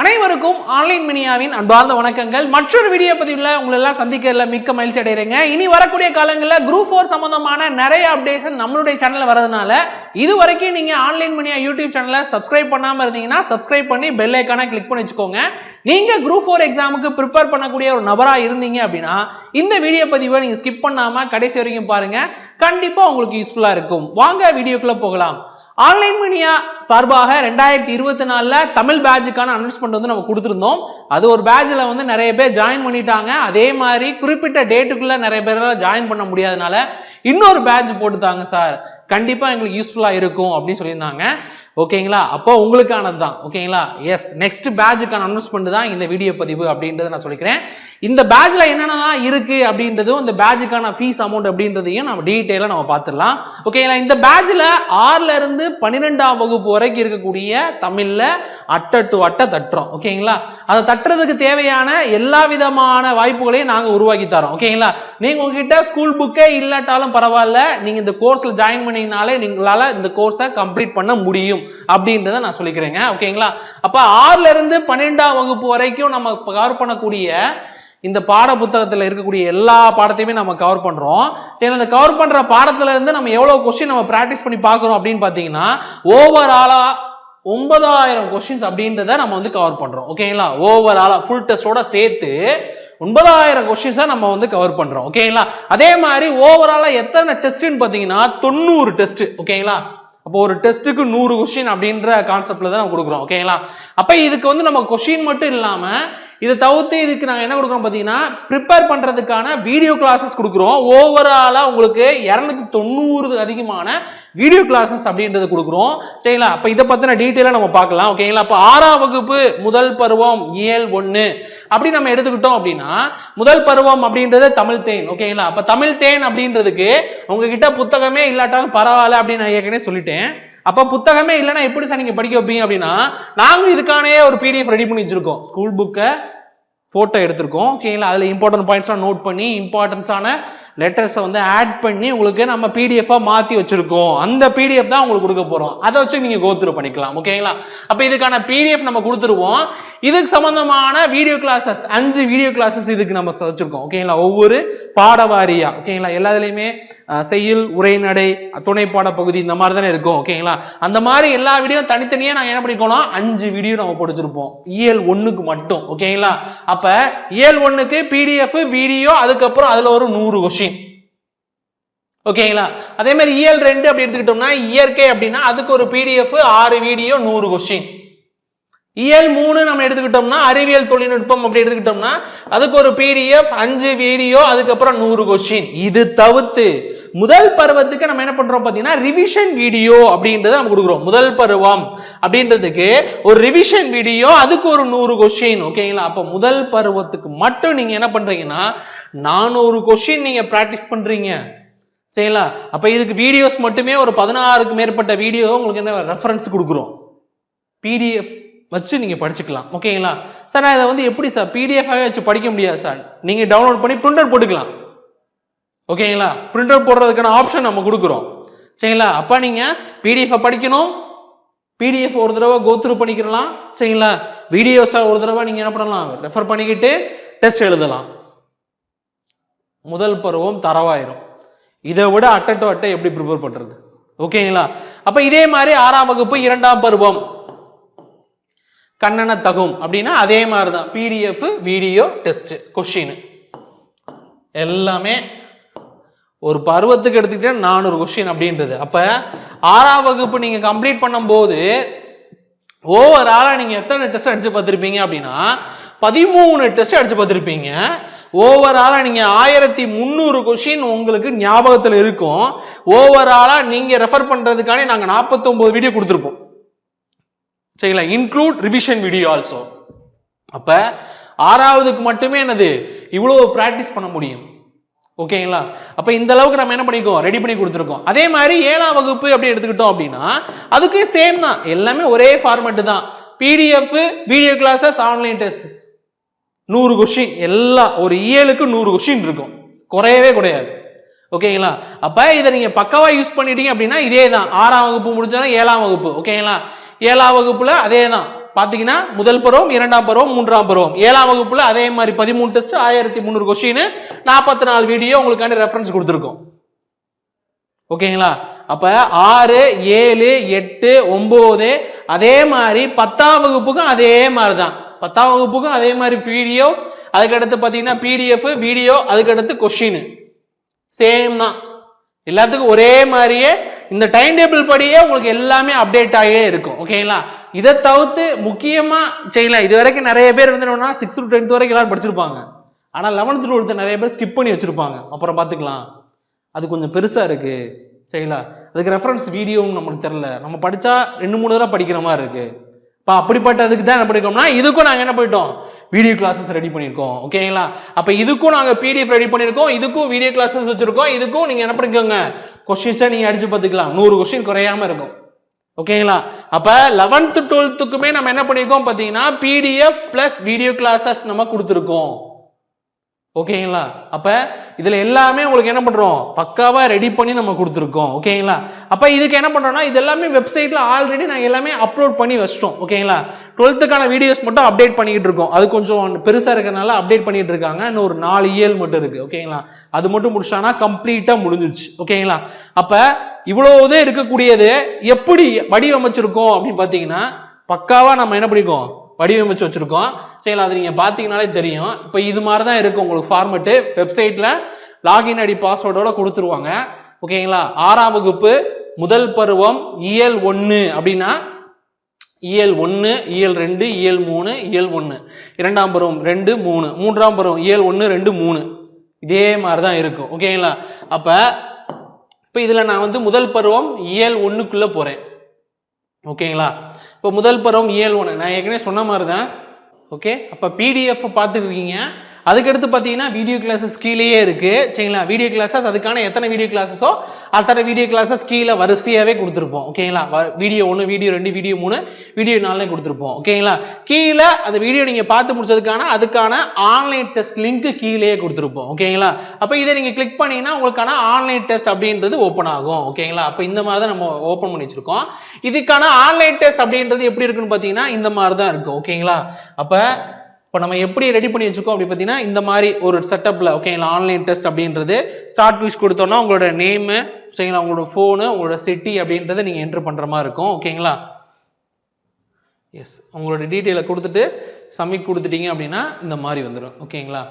அனைவருக்கும் ஆன்லைன் மினியாவின் அன்பார்ந்த வணக்கங்கள். மற்றொரு வீடியோ பதிவில் உங்களை எல்லாம் சந்திக்கிறதுல மிக்க மகிழ்ச்சி அடைகிறேங்க. இனி வரக்கூடிய காலங்களில் குரூப் ஃபோர் சம்பந்தமான நிறைய அப்டேஷன் நம்மளுடைய சேனலில் வரதுனால இது வரைக்கும் நீங்கள் ஆன்லைன் மினியா யூடியூப் சேனலை சப்ஸ்கிரைப் பண்ணாமல் இருந்தீங்கன்னா சப்ஸ்கிரைப் பண்ணி பெல் ஐக்கானை கிளிக் பண்ணி வச்சுக்கோங்க. நீங்கள் குரூப் ஃபோர் எக்ஸாமுக்கு ப்ரிப்பேர் பண்ணக்கூடிய ஒரு நபராக இருந்தீங்க அப்படின்னா இந்த வீடியோ பதிவை நீங்கள் ஸ்கிப் பண்ணாமல் கடைசி வரைக்கும் பாருங்கள் கண்டிப்பாக உங்களுக்கு யூஸ்ஃபுல்லாக இருக்கும். வாங்க வீடியோக்குள்ளே போகலாம். ஆன்லைன் மீடியா சார்பாக ரெண்டாயிரத்தி இருபத்தி நாலில் தமிழ் பேட்சுக்கான அனௌன்ஸ்மெண்ட் வந்து நம்ம கொடுத்துருந்தோம். அது ஒரு பேட்சில் வந்து நிறைய பேர் ஜாயின் பண்ணிட்டாங்க. அதே மாதிரி குறிப்பிட்ட டேட்டுக்குள்ளே நிறைய பேரால் ஜாயின் பண்ண முடியாதனால இன்னொரு பேட்ச் போட்டுத்தாங்க சார். கண்டிப்பாக எங்களுக்கு யூஸ்ஃபுல்லாக இருக்கும் அப்படின்னு சொல்லியிருந்தாங்க. ஓகேங்களா? அப்போ உங்களுக்கானது தான் ஓகேங்களா எஸ் நெக்ஸ்ட் பேட்சுக்கான அனௌன்ஸ்மெண்ட் தான் இந்த வீடியோ பதிவு அப்படின்றத நான் சொல்லிக்கிறேன். இந்த பேட்சில் என்னென்னலாம் இருக்குது அப்படின்றதும் இந்த பேட்சுக்கான ஃபீஸ் அமௌண்ட் அப்படின்றதையும் நம்ம டீட்டெயிலாக நம்ம பார்த்துடலாம். ஓகேங்களா? இந்த பேட்சில் ஆறுலேருந்து பன்னிரெண்டாம் வகுப்பு வரைக்கும் இருக்கக்கூடிய தமிழில் அட்டை டு அட்டை தட்டுறோம் ஓகேங்களா அதை தட்டுறதுக்கு தேவையான எல்லா விதமான வாய்ப்புகளையும் நாங்கள் உருவாக்கி தரோம் ஓகேங்களா நீங்கள் உங்ககிட்ட ஸ்கூல் புக்கே இல்லாட்டாலும் பரவாயில்ல நீங்கள் இந்த கோர்ஸில் ஜாயின் பண்ணீங்கனாலே நீங்களால இந்த கோர்ஸை கம்ப்ளீட் பண்ண முடியும் அப்படின்றத நான் சொல்லிக்கிறேங்க ஓகேங்களா அப்போ ஆறுலேருந்து பன்னெண்டாம் பன்னிரெண்டாம் வகுப்பு வரைக்கும் நம்ம கவர் பண்ணக்கூடிய இந்த பாட புத்தகத்தில் இருக்கக்கூடிய எல்லா பாடத்தையுமே நம்ம கவர் பண்ணுறோம் சரி அந்த கவர் பண்ணுற பாடத்துல இருந்து நம்ம எவ்வளோ கொஸ்டின் நம்ம ப்ராக்டிஸ் பண்ணி பார்க்குறோம் அப்படின்னு பார்த்தீங்கன்னா ஓவராலாக ஒன்பதாயிரம் கொஸ்டின்ஸ் அப்படின்றத நம்ம வந்து கவர் பண்றோம். ஓகேங்களா ஓவராலா ஃபுல் டெஸ்டோட சேர்த்து ஒன்பதாயிரம் கொஸ்டின்ஸை நம்ம வந்து கவர் பண்றோம். ஓகேங்களா அதே மாதிரி ஓவராலா எத்தனை டெஸ்ட்னு பாத்தீங்கன்னா தொண்ணூறு டெஸ்ட் ஓகேங்களா அப்போ ஒரு டெஸ்ட்டுக்கு நூறு கொஸ்டின் அப்படின்ற கான்செப்ட்ல தான் நம்ம கொடுக்குறோம். ஓகேங்களா அப்ப இதுக்கு வந்து நம்ம கொஸ்டின் மட்டும் இல்லாம இதை தவிர்த்து இதுக்கு நாங்கள் என்ன கொடுக்குறோம் பார்த்தீங்கன்னா ப்ரிப்பேர் பண்ணுறதுக்கான வீடியோ கிளாஸஸ் கொடுக்குறோம். ஓவராலாக உங்களுக்கு இரநூத்தி தொண்ணூறு அதிகமான வீடியோ கிளாஸஸ் அப்படின்றது கொடுக்குறோம். சரிங்களா? அப்போ இதை பற்றின டீட்டெயிலாக நம்ம பார்க்கலாம். ஓகேங்களா அப்போ ஆறாம் வகுப்பு முதல் பருவம் இயல் ஒன்று அப்படி நம்ம எடுத்துக்கிட்டோம் அப்படின்னா முதல் பருவம் அப்படின்றது தமிழ் தேன். ஓகேங்களா அப்போ தமிழ் தேன் அப்படின்றதுக்கு உங்ககிட்ட புத்தகமே இல்லாட்டாலும் பரவாயில்ல அப்படின்னு நான் ஏற்கனவே சொல்லிட்டேன். அப்போ புத்தகமே இல்லைன்னா எப்படி சார் நீங்கள் படிக்க வைப்பீங்க அப்படின்னா நாங்களும் இதுக்கானே ஒரு பிடிஎஃப் ரெடி பண்ணி வச்சிருக்கோம். ஸ்கூல் புக்கை ஃபோட்டோ எடுத்திருக்கோம். ஓகேங்களா அதில் இம்பார்ட்டன்ட் பாயிண்ட்ஸ்லாம் நோட் பண்ணி இம்பார்ட்டன்ஸான லெட்டர்ஸை வந்து ஆட் பண்ணி உங்களுக்கு நம்ம பிடிஎஃபாக மாற்றி வச்சுருக்கோம். அந்த பிடிஎஃப் தான் உங்களுக்கு கொடுக்க போகிறோம் அதை வச்சு நீங்கள் கோத்ரூ பண்ணிக்கலாம். ஓகேங்களா அப்போ இதுக்கான பிடிஎஃப் நம்ம கொடுத்துருவோம். இதுக்கு சம்பந்தமான வீடியோ கிளாஸஸ் அஞ்சு வீடியோ கிளாஸஸ் இதுக்கு நம்ம வச்சிருக்கோம். ஓகேங்களா ஒவ்வொரு பாடவாரியா ஓகேங்களா எல்லாத்துலேயுமே செய்யுள் உரைநடை துணைப்பாட பகுதி இந்த மாதிரி தானே இருக்கும் ஓகேங்களா அந்த மாதிரி எல்லா வீடியோ தனித்தனியாக நாங்கள் என்ன பண்ணிக்கோனா அஞ்சு வீடியோ நம்ம படிச்சிருப்போம் இயல் ஒன்றுக்கு மட்டும் ஓகேங்களா அப்போ இயல் ஒன்றுக்கு பிடிஎஃப் வீடியோ அதுக்கப்புறம் அதில் ஒரு நூறு கொஷின் ஓகேங்களா அதே மாதிரி இயல் ரெண்டு அப்படி எடுத்துக்கிட்டோம்னா இயற்கை அப்படின்னா அதுக்கு ஒரு பிடிஎஃப் ஆறு வீடியோ நூறு கொஸ்டின் இயல் மூணு நம்ம எடுத்துக்கிட்டோம்னா அறிவியல் தொழில்நுட்பம் அப்படி எடுத்துக்கிட்டோம்னா அதுக்கு ஒரு பிடிஎஃப் அஞ்சு வீடியோ அதுக்கப்புறம் நூறு கொஸ்டின் இது தவிர்த்து முதல் பருவத்துக்கு நம்ம என்ன பண்றோம் பாத்தீங்கன்னா ரிவிஷன் வீடியோ அப்படின்றத நம்ம கொடுக்குறோம். முதல் பருவம் அப்படின்றதுக்கு ஒரு ரிவிஷன் வீடியோ அதுக்கு ஒரு நூறு கொஸ்டின் ஓகேங்களா அப்ப முதல் பருவத்துக்கு மட்டும் நீங்க என்ன பண்றீங்கன்னா நானூறு கொஸ்டின் நீங்க பிராக்டிஸ் பண்றீங்க. சரிங்களா? அப்ப இதுக்கு வீடியோஸ் மட்டுமே ஒரு பதினாறுக்கு மேற்பட்ட வீடியோ உங்களுக்கு என்ன ரெஃபரன்ஸ் கொடுக்குறோம். பிடிஎஃப் வச்சு நீங்கள் படிச்சுக்கலாம். ஓகேங்களா? சார் நான் இதை வந்து எப்படி சார் பிடிஎஃபாகவே வச்சு படிக்க முடியாது சார். நீங்கள் டவுன்லோட் பண்ணி பிரிண்ட் அவுட் போட்டுக்கலாம். ஓகேங்களா? பிரிண்ட் அவுட் போடுறதுக்கான ஆப்ஷன் நம்ம கொடுக்குறோம். சரிங்களா? அப்போ நீங்கள் பிடிஎஃபை படிக்கணும். பிடிஎஃப் ஒரு தடவை கோத்ரூ பண்ணிக்கிறலாம் சரிங்களா? வீடியோஸை ஒரு தடவை நீங்கள் என்ன பண்ணலாம்? ரெஃபர் பண்ணிக்கிட்டு டெஸ்ட் எழுதலாம். முதல் பருவம் தரவாயிரும். இதை விட அட்டை டு அட்டை எப்படி ப்ரிப்பேர் பண்ணுறது ஓகேங்களா? அப்போ இதே மாதிரி ஆறாம் வகுப்பு இரண்டாம் பருவம். கண்ணன தகும் அப்படின்னா அதே மாதிரி தான் பிடிஎஃப் வீடியோ டெஸ்ட் கொஷின் எல்லாமே ஒரு பருவத்துக்கு எடுத்துக்கிட்டா நானூறு கொஸ்டின் அப்படின்றது. அப்போ ஆறாம் வகுப்பு நீங்கள் கம்ப்ளீட் பண்ணும்போது ஓவராலாக நீங்கள் எத்தனை டெஸ்ட் அடித்து பார்த்துருப்பீங்க அப்படின்னா பதிமூணு டெஸ்ட் அடித்து பார்த்துருப்பீங்க. ஓவராலாக நீங்கள் ஆயிரத்தி முந்நூறு கொஷின் உங்களுக்கு ஞாபகத்தில் இருக்கும். ஓவராலாக நீங்கள் ரெஃபர் பண்ணுறதுக்கானே நாங்கள் நாற்பத்தொம்போது வீடியோ கொடுத்துருப்போம். சரிங்களா? இன்க்ளூட் ரிவிஷன் வீடியோ ஆல்சோ அப்ப ஆறாவதுக்கு மட்டுமே என்னது? இவ்வளவு பிராக்டிஸ் பண்ண முடியும். ஓகேங்களா? அப்ப இந்த அளவுக்கு நம்ம என்ன பண்ணிக்கோம் ரெடி பண்ணி கொடுத்துருக்கோம். அதே மாதிரி ஏழாம் வகுப்பு அப்படி எடுத்துக்கிட்டோம் அப்படின்னா அதுக்கு சேம் தான். எல்லாமே ஒரே ஃபார்மேட்டு தான். PDF video classes online test நூறு கொஷின் எல்லாம் ஒரு இயலுக்கு நூறு கொஷின் இருக்கும். குறையவே கிடையாது ஓகேங்களா? அப்ப இதை நீங்க பக்காவா யூஸ் பண்ணிட்டீங்க அப்படின்னா இதே தான் ஆறாம் வகுப்பு முடிஞ்சாலும் ஏழாம் வகுப்பு. ஓகேங்களா? ஏழாம் வகுப்புல அதே தான் பாத்தீங்கன்னா முதல் பருவம் இரண்டாம் பருவம் மூன்றாம் பருவம். ஏழாம் வகுப்புல அதே மாதிரி பதிமூணு டெஸ்ட் ஆயிரத்தி முந்நூறு கொஸ்டின் நாற்பத்தி நாலு வீடியோ உங்களுக்கான ரெஃபரன்ஸ் கொடுத்துருக்கோம். ஓகேங்களா? அப்ப ஆறு ஏழு எட்டு ஒன்பது அதே மாதிரி பத்தாம் வகுப்புக்கும் அதே மாதிரி தான் பத்தாம் வகுப்புக்கும் அதே மாதிரி வீடியோ அதுக்கடுத்து பார்த்தீங்கன்னா பிடிஎஃப் வீடியோ அதுக்கடுத்து கொஷின் சேம் தான். எல்லாத்துக்கும் ஒரே மாதிரியே இந்த டைம் டேபிள் படியே உங்களுக்கு எல்லாமே அப்டேட் ஆகியே இருக்கும் ஓகேங்களா இதை தவிர்த்து முக்கியமாக செய்யலாம் இது வரைக்கும் நிறைய பேர் வந்து என்னன்னா சிக்ஸ் டு டென்த் வரைக்கும் எல்லாரும் படிச்சிருப்பாங்க. ஆனால் லெவன்த் டுவெல்த்து நிறைய பேர் ஸ்கிப் பண்ணி வச்சிருப்பாங்க. அப்புறம் பார்த்துக்கலாம். அது கொஞ்சம் பெருசாக இருக்குது சரிங்களா? அதுக்கு ரெஃபரன்ஸ் வீடியோவும் நமக்கு தெரில நம்ம படித்தா ரெண்டு மூணு தடவை படிக்கிற மாதிரி இருக்கு. இப்போ அப்படிப்பட்டதுக்கு தான் என்ன பண்ணிருக்கோம்னா இதுக்கும் நாங்கள் என்ன போயிட்டோம் வீடியோ கிளாஸஸ் ரெடி பண்ணியிருக்கோம் ஓகேங்களா அப்போ இதுக்கும் நாங்கள் பிடிஎஃப் ரெடி பண்ணியிருக்கோம் இதுக்கும் வீடியோ கிளாஸஸ் வச்சுருக்கோம் இதுக்கும் நீங்கள் என்ன பண்ணிக்கோங்க? கொஸ்டின்ஸை நீங்கள் அடிச்சு பார்த்துக்கலாம். நூறு கொஸ்டின் குறையாம இருக்கும். ஓகேங்களா அப்போ லெவன்த்து டுவெல்த்துக்குமே நம்ம என்ன பண்ணியிருக்கோம் பார்த்தீங்கன்னா பிடிஎஃப் ப்ளஸ் வீடியோ கிளாஸஸ் நம்ம கொடுத்துருக்கோம். ஓகேங்களா? அப்போ இதில் எல்லாமே உங்களுக்கு என்ன பண்ணுறோம் பக்காவாக ரெடி பண்ணி நம்ம கொடுத்துருக்கோம். ஓகேங்களா? அப்போ இதுக்கு என்ன பண்ணுறோம்னா இது எல்லாமே வெப்சைட்டில் ஆல்ரெடி நாங்கள் எல்லாமே அப்லோட் பண்ணி வச்சிட்டோம். ஓகேங்களா? டுவெல்த்துக்கான வீடியோஸ் மட்டும் அப்டேட் பண்ணிக்கிட்டு இருக்கோம். அது கொஞ்சம் பெருசாக இருக்கிறனால அப்டேட் பண்ணிகிட்டு இருக்காங்க. இன்னும் ஒரு நாலு இயல் மட்டும் இருக்குது ஓகேங்களா? அது மட்டும் முடிச்சானா கம்ப்ளீட்டாக முடிஞ்சிச்சு ஓகேங்களா? அப்போ இவ்வளோ இவ்வளவு இருக்கக்கூடியது எப்படி வடிவமைச்சிருக்கோம் அப்படின்னு பார்த்தீங்கன்னா பக்காவாக நம்ம என்ன பண்ணிக்கோம் வடிவமைச்சு வச்சிருக்கோம். சரிங்களா அது நீங்க பாத்தீங்கனாலே தெரியும். இப்போ இது மாதிரி தான் இருக்கு உங்களுக்கு ஃபார்மெட்டு வெப்சைட்ல லாகின் ஐடி பாஸ்வேர்டோட கொடுத்துருவாங்க. ஓகேங்களா? ஆறாம் வகுப்பு முதல் பருவம் இயல் ஒன்று அப்படின்னா இயல் ஒன்று இயல் ரெண்டு இயல் மூணு இயல் ஒன்று இரண்டாம் பருவம் ரெண்டு மூணு. மூன்றாம் பருவம் இயல் ஒன்று ரெண்டு மூணு. இதே மாதிரி தான் இருக்கும் ஓகேங்களா? அப்போ இப்போ இதில் நான் வந்து முதல் பருவம் இயல் ஒன்றுக்குள்ளே போகிறேன் ஓகேங்களா? இப்போ முதல் பருவம் இயல் ஒன்று நான் ஏற்கனவே சொன்ன மாதிரி தான் ஓகே அப்போ பிடிஎஃப் பார்த்துருக்கீங்க அதுக்கடுத்து பார்த்தீங்கன்னா வீடியோ கிளாஸஸ் கீழேயே இருக்குது சரிங்களா? வீடியோ கிளாஸஸ் அதுக்கான எத்தனை வீடியோ கிளாஸஸோ அத்தனை வீடியோ கிளாஸஸ் கீழே வரிசையாகவே கொடுத்துருப்போம். ஓகேங்களா? வீடியோ ஒன்று வீடியோ ரெண்டு வீடியோ மூணு வீடியோ நாலே கொடுத்துருப்போம். ஓகேங்களா? கீழே அந்த வீடியோ நீங்கள் பார்த்து முடிச்சதுக்கான அதுக்கான ஆன்லைன் டெஸ்ட் லிங்க்கு கீழேயே கொடுத்துருப்போம். ஓகேங்களா? அப்போ இதை நீங்கள் கிளிக் பண்ணீங்கன்னா உங்களுக்கான ஆன்லைன் டெஸ்ட் அப்படின்றது ஓப்பன் ஆகும். ஓகேங்களா? அப்போ இந்த மாதிரி தான் நம்ம ஓப்பன் பண்ணி வச்சிருக்கோம். இதுக்கான ஆன்லைன் டெஸ்ட் அப்படின்றது எப்படி இருக்குன்னு பார்த்தீங்கன்னா இந்த மாதிரி தான் இருக்கும். ஓகேங்களா? அப்போ இப்போ நம்ம எப்படி ரெடி பண்ணி வச்சுக்கோம் அப்படி பார்த்தீங்கன்னா இந்த மாதிரி ஒரு செட்டப்பில் ஓகேங்களா ஆன்லைன் டெஸ்ட் அப்படின்றது ஸ்டார்ட் குவிஸ் கொடுத்தோன்னா உங்களோட நேமு சரிங்களா உங்களோட ஃபோனு உங்களோட சிட்டி அப்படின்றத நீங்கள் என்ட்ரு பண்ணுற மாதிரி இருக்கும் ஓகேங்களா எஸ் உங்களோட டீட்டெயிலை கொடுத்துட்டு சப்மிட் கொடுத்துட்டீங்க அப்படின்னா இந்த மாதிரி வந்துடும் ஓகேங்களா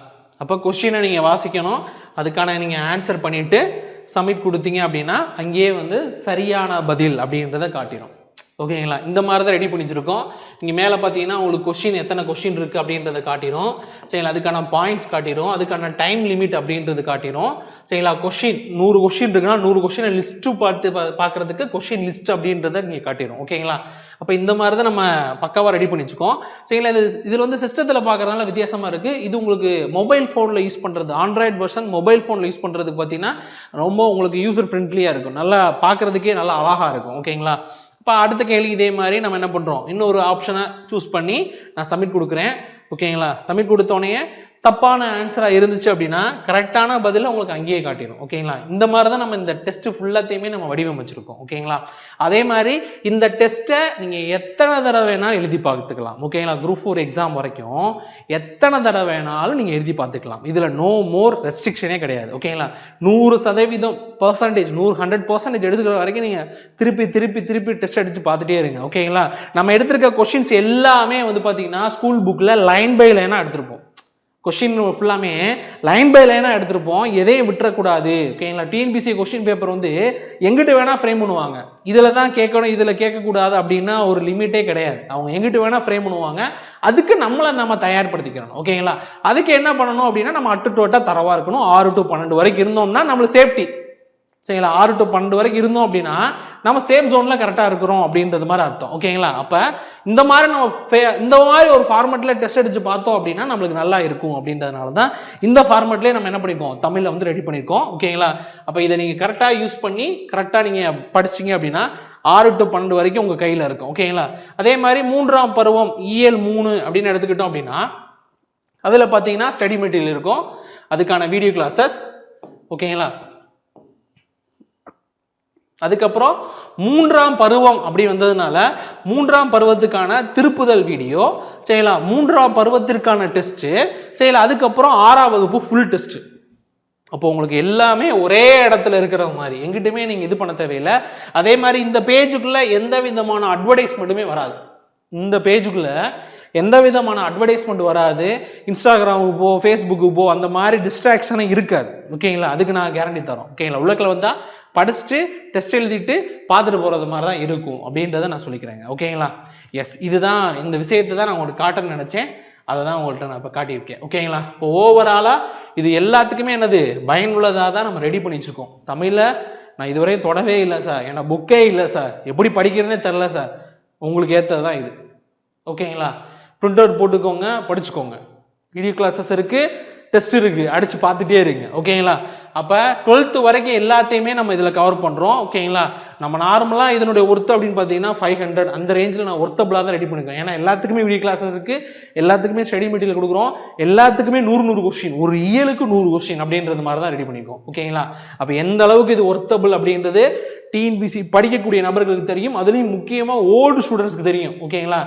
அப்போ கொஸ்டினை நீங்கள் வாசிக்கணும் அதுக்கான நீங்கள் ஆன்சர் பண்ணிவிட்டு சப்மிட் கொடுத்தீங்க அப்படின்னா அங்கேயே வந்து சரியான பதில் அப்படின்றத காட்டிடும் ஓகேங்களா? இந்த மாதிரி தான் ரெடி பண்ணி நீங்கள் மேலே பார்த்தீங்கன்னா உங்களுக்கு கொஷின் எத்தனை கொஷின் இருக்குது அப்படின்றத காட்டிடும் சரிங்களா? அதுக்கான பாயிண்ட்ஸ் காட்டிடும் அதுக்கான டைம் லிமிட் அப்படின்றது காட்டிடும் சரிங்களா? கொஷின் நூறு கொஷின் இருக்குன்னா நூறு கொஷினை லிஸ்ட்டு பார்த்து பா- பார்க்கறதுக்கு கொஷின் லிஸ்ட் அப்படின்றத நீங்கள் காட்டிடும் ஓகேங்களா? அப்போ இந்த மாதிரி தான் நம்ம பக்காவாக ரெடி பண்ணி வச்சுக்கோம் சரிங்களா? இது இதில் வந்து சிஸ்டத்தில் பார்க்கறதுனால வித்தியாசமாக இருக்குது இது உங்களுக்கு மொபைல் ஃபோனில் யூஸ் பண்ணுறது ஆண்ட்ராய்டு வெர்ஷன் மொபைல் ஃபோனில் யூஸ் பண்ணுறதுக்கு பார்த்தீங்கன்னா ரொம்ப உங்களுக்கு யூசர் ஃப்ரெண்ட்லியாக இருக்கும். நல்லா பார்க்கறதுக்கே நல்லா அழகாக இருக்கும். ஓகேங்களா? இப்போ அடுத்த கேள்வி இதே மாதிரி நம்ம என்ன பண்ணுறோம் இன்னொரு ஆப்ஷனை சூஸ் பண்ணி நான் சப்மிட் கொடுக்குறேன். ஓகேங்களா சப்மிட் கொடுத்தோடனே தப்பான ஆன்சராக இருந்துச்சு அப்படின்னா கரெக்டான பதில் உங்களுக்கு அங்கேயே காட்டிடும். ஓகேங்களா இந்த மாதிரி தான் நம்ம இந்த டெஸ்ட் ஃபுல்லாத்தையுமே நம்ம வடிவமைச்சிருக்கோம். ஓகேங்களா அதே மாதிரி இந்த டெஸ்ட்டை நீங்கள் எத்தனை தடவை வேணாலும் எழுதி பார்த்துக்கலாம். ஓகேங்களா குரூப் ஃபோர் எக்ஸாம் வரைக்கும் எத்தனை தடவை வேணாலும் நீங்கள் எழுதி பார்த்துக்கலாம். இதில் நோ மோர் ரெஸ்ட்ரிக்ஷனே கிடையாது. ஓகேங்களா நூறு சதவீதம் பர்சன்டேஜ் நூறு ஹண்ட்ரட் பர்சன்டேஜ் எடுத்துக்கிற வரைக்கும் நீங்கள் திருப்பி திருப்பி திருப்பி டெஸ்ட் அடித்து பார்த்துட்டே இருங்க. ஓகேங்களா நம்ம எடுத்திருக்க கொஷின்ஸ் எல்லாமே வந்து பார்த்தீங்கன்னா ஸ்கூல் புக்கில் லைன் பை லைனாக எடுத்திருப்போம். கொஷின் ஃபுல்லாமே லைன் பை லைனாக எடுத்திருப்போம். எதையும் விட்டுறக்கூடாது. ஓகேங்களா டிஎன்பிசி கொஷின் பேப்பர் வந்து எங்கிட்ட வேணால் ஃப்ரேம் பண்ணுவாங்க. இதில் தான் கேட்கணும் இதில் கேட்கக்கூடாது அப்படின்னா ஒரு லிமிட்டே கிடையாது. அவங்க எங்கிட்ட வேணால் ஃப்ரேம் பண்ணுவாங்க. அதுக்கு நம்மளை நம்ம தயார்படுத்திக்கிறோம் ஓகேங்களா அதுக்கு என்ன பண்ணணும் அப்படின்னா நம்ம அட்டு டோட்டாக தரவாக இருக்கணும். ஆறு டு பன்னெண்டு வரைக்கும் இருந்தோம்னா நம்மளுக்கு சேஃப்டி சரிங்களா? ஆறு டு பன்னெண்டு வரைக்கும் இருந்தோம் அப்படின்னா நம்ம சேஃப் ஜோனில் கரெக்டாக இருக்கிறோம் அப்படின்றது மாதிரி அர்த்தம். ஓகேங்களா? அப்போ இந்த மாதிரி நம்ம இந்த மாதிரி ஒரு ஃபார்மெட்டில் டெஸ்ட் அடிச்சு பார்த்தோம் அப்படின்னா நம்மளுக்கு நல்லா இருக்கும் அப்படின்றதுனால தான் இந்த ஃபார்மெட்லேயே நம்ம என்ன பண்ணியிருக்கோம் தமிழில் வந்து ரெடி பண்ணியிருக்கோம் ஓகேங்களா? அப்போ இதை நீங்கள் கரெக்டாக யூஸ் பண்ணி கரெக்டாக நீங்கள் படிச்சீங்க அப்படின்னா ஆறு டு பன்னெண்டு வரைக்கும் உங்கள் கையில் இருக்கும். ஓகேங்களா? அதே மாதிரி மூன்றாம் பருவம் இஎல் மூணு அப்படின்னு எடுத்துக்கிட்டோம் அப்படின்னா அதில் பார்த்தீங்கன்னா ஸ்டடி மெட்டீரியல் இருக்கும். அதுக்கான வீடியோ கிளாஸஸ் ஓகேங்களா? அதுக்கப்புறம் மூன்றாம் பருவம் அப்படி வந்ததுனால மூன்றாம் பருவத்துக்கான திருப்புதல் வீடியோ செய்யலாம் மூன்றாம் பருவத்திற்கான டெஸ்ட்டு செய்யலாம் அதுக்கப்புறம் ஆறாம் வகுப்பு ஃபுல் டெஸ்ட்டு அப்போ உங்களுக்கு எல்லாமே ஒரே இடத்துல இருக்கிற மாதிரி. எங்கிட்டுமே நீங்கள் இது பண்ண தேவையில்லை. அதே மாதிரி இந்த பேஜுக்குள்ளே எந்த விதமான அட்வர்டைஸ்மெண்ட்டுமே வராது. இந்த பேஜுக்குள்ளே எந்த விதமான அட்வர்டைஸ்மெண்ட் வராது. இன்ஸ்டாகிராமுக்கு போ ஃபேஸ்புக்கு போ அந்த மாதிரி டிஸ்ட்ராக்ஷனே இருக்காது. ஓகேங்களா அதுக்கு நான் கேரண்டி தரோம் ஓகேங்களா உள்ளக்கில் வந்தால் படிச்சுட்டு டெஸ்ட் எழுதிட்டு பார்த்துட்டு போகிறது மாதிரி தான் இருக்கும் அப்படின்றத நான் சொல்லிக்கிறேங்க. ஓகேங்களா எஸ் இதுதான் இந்த விஷயத்தை தான் நான் உங்களுக்கு காட்டணும்னு நினச்சேன். அதை தான் உங்கள்கிட்ட நான் இப்போ காட்டியிருக்கேன். ஓகேங்களா இப்போ ஓவராலாக இது எல்லாத்துக்குமே என்னது? பயனுள்ளதாக தான் நம்ம ரெடி பண்ணி வச்சுருக்கோம். தமிழில் நான் இதுவரையும் தொடவே இல்லை சார் ஏன்னா புக்கே இல்லை சார் எப்படி படிக்கிறதுனே தெரில சார் உங்களுக்கு ஏற்றது தான் இது. ஓகேங்களா? பிரிண்ட் அவுட் போட்டுக்கோங்க படிச்சுக்கோங்க. வீடியோ கிளாஸஸ் இருக்குது டெஸ்ட் இருக்குது அடித்து பார்த்துட்டே இருங்க. ஓகேங்களா? அப்போ டுவெல்த்து வரைக்கும் எல்லாத்தையுமே நம்ம இதில் கவர் பண்ணுறோம் ஓகேங்களா? நம்ம நார்மலாக இதனுடைய ஒர்த்து அப்படின்னு பார்த்தீங்கன்னா ஃபைவ் ஹண்ட்ரட் அந்த ரேஞ்சில் நான் ஒர்த்தபிளாக தான் ரெடி பண்ணிருக்கேன். ஏன்னா எல்லாத்துக்குமே வீடியோ கிளாஸஸ் இருக்குது எல்லாத்துக்குமே ஸ்டடி மெட்டீரியல் கொடுக்குறோம். எல்லாத்துக்குமே நூறு நூறு கொஸ்டின் ஒரு இயலுக்கு நூறு கொஸ்டின் அப்படின்றது மாதிரி தான் ரெடி பண்ணியிருக்கோம் ஓகேங்களா? அப்போ எந்த அளவுக்கு இது ஒர்த்தபிள் அப்படின்றது டிஎன்பிசி படிக்கக்கூடிய நபர்களுக்கு தெரியும். அதுலேயும் முக்கியமாக ஓல்டு ஸ்டூடெண்ட்ஸ்க்கு தெரியும். ஓகேங்களா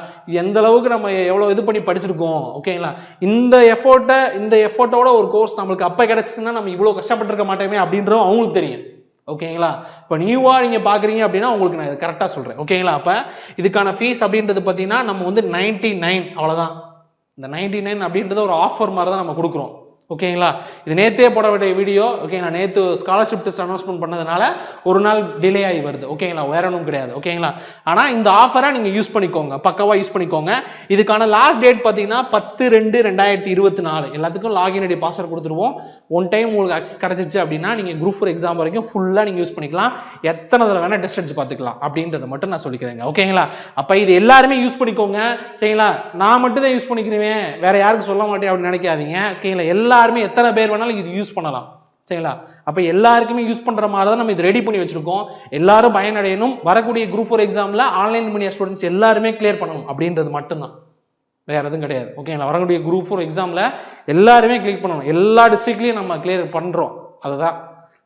எந்த அளவுக்கு நம்ம எவ்வளோ இது பண்ணி படிச்சிருக்கோம்? ஓகேங்களா இந்த எஃபோர்ட்டை இந்த எஃபோர்ட்டோட ஒரு கோர்ஸ் நம்மளுக்கு அப்போ கிடச்சிச்சுன்னா நம்ம இவ்வளோ கஷ்டப்பட்டிருக்க மாட்டோமே அப்படின்றதும் அவங்களுக்கு தெரியும். ஓகேங்களா இப்போ நியூவாக நீங்கள் பார்க்குறீங்க அப்படின்னா உங்களுக்கு நான் இது கரெக்டாக சொல்கிறேன் ஓகேங்களா அப்போ இதுக்கான ஃபீஸ் அப்படின்றது பார்த்தீங்கன்னா நம்ம வந்து நைன்ட்டி நைன் அவ்வளோதான் இந்த நைன்ட்டி நைன் அப்படின்றத ஒரு ஆஃபர் மாதிரி தான் நம்ம கொடுக்குறோம். ஓகேங்களா? இது நேத்தே போட வேண்டிய வீடியோ. ஓகேங்களா? நேற்று ஸ்காலர்ஷிப் டெஸ்ட் அனௌன்ஸ்மெண்ட் பண்ணதுனால ஒரு நாள் டிலே ஆகி வருது. ஓகேங்களா? வேற ஒன்றும் கிடையாது. ஓகேங்களா? ஆனால் இந்த ஆஃபரை நீங்கள் யூஸ் பண்ணிக்கோங்க. பக்கவாக யூஸ் பண்ணிக்கோங்க. இதுக்கான லாஸ்ட் டேட் பார்த்தீங்கன்னா பத்து ரெண்டு ரெண்டாயிரத்தி இருபத்தி நாலு. எல்லாத்துக்கும் லாகின் ஐடி பாஸ்வேர்ட் கொடுத்துருவோம். ஒன் டைம் உங்களுக்கு அக்சஸ் கிடச்சிச்சு அப்படின்னா நீங்கள் குரூப் ஃபோர் எக்ஸாம் வரைக்கும் ஃபுல்லாக நீங்கள் யூஸ் பண்ணிக்கலாம். எத்தனை தடவை வேணால் டெஸ்ட் அடிச்சு பார்த்துக்கலாம். அப்படின்றத மட்டும் நான் சொல்லிக்கிறேங்க. ஓகேங்களா? அப்போ இது எல்லாருமே யூஸ் பண்ணிக்கோங்க. சரிங்களா? நான் மட்டும் தான் யூஸ் பண்ணிக்கிறேன். வேற யாருக்கும் சொல்ல மாட்டேன் அப்படின்னு நினைக்காதீங்க. ஓகேங்களா? எல்லா எல்லாருமே எத்தனை பேர் வேணாலும் இது யூஸ் பண்ணலாம். சரிங்களா? அப்போ எல்லாருக்குமே யூஸ் பண்ணுற மாதிரி தான் நம்ம இது ரெடி பண்ணி வச்சிருக்கோம். எல்லாரும் பயனடையணும். வரக்கூடிய குரூப் ஃபோர் எக்ஸாமில் ஆன்லைன் பண்ணிய ஸ்டூடெண்ட்ஸ் எல்லாருமே கிளியர் பண்ணணும் அப்படின்றது மட்டும்தான். வேற எதுவும் கிடையாது. ஓகேங்களா வரக்கூடிய குரூப் ஃபோர் எக்ஸாமில் எல்லாருமே கிளிக் பண்ணணும். எல்லா டிஸ்ட்ரிக்ட்லையும் நம்ம கிளியர் பண்ணுறோம் அதுதான்.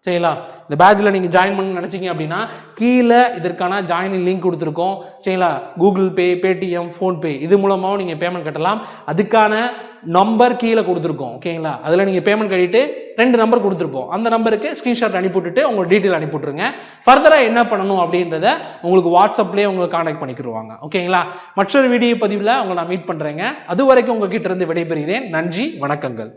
சரிங்களா? இந்த பேட்சில் நீங்கள் ஜாயின் பண்ண நினச்சிங்க அப்படின்னா கீழே இதற்கான ஜாயினிங் லிங்க் கொடுத்துருக்கோம். சரிங்களா? கூகுள் பே பேடிஎம் ஃபோன்பே இது மூலமாகவும் நீங்கள் பேமெண்ட் கட்டலாம். அதுக்கான நம்பர் கீழே கொடுத்துருக்கோம். ஓகேங்களா? அதில் நீங்கள் பேமெண்ட் கட்டிட்டு ரெண்டு நம்பர் கொடுத்துருப்போம். அந்த நம்பருக்கு ஸ்க்ரீன்ஷாட் அனுப்பிவிட்டுட்டு உங்கள் டீட்டெயில் அனுப்பிவிட்ருங்க ஃபர்தராக என்ன பண்ணணும் அப்படின்றத உங்களுக்கு வாட்ஸ்அப்லேயே உங்களை காண்டாக்ட் பண்ணிக்கிடுவாங்க ஓகேங்களா? மற்றொரு வீடியோ பதிவில் உங்களை நான் மீட் பண்ணுறேங்க அது வரைக்கும் உங்ககிட்ட இருந்து விடைபெறுகிறேன். நன்றி வணக்கங்கள்.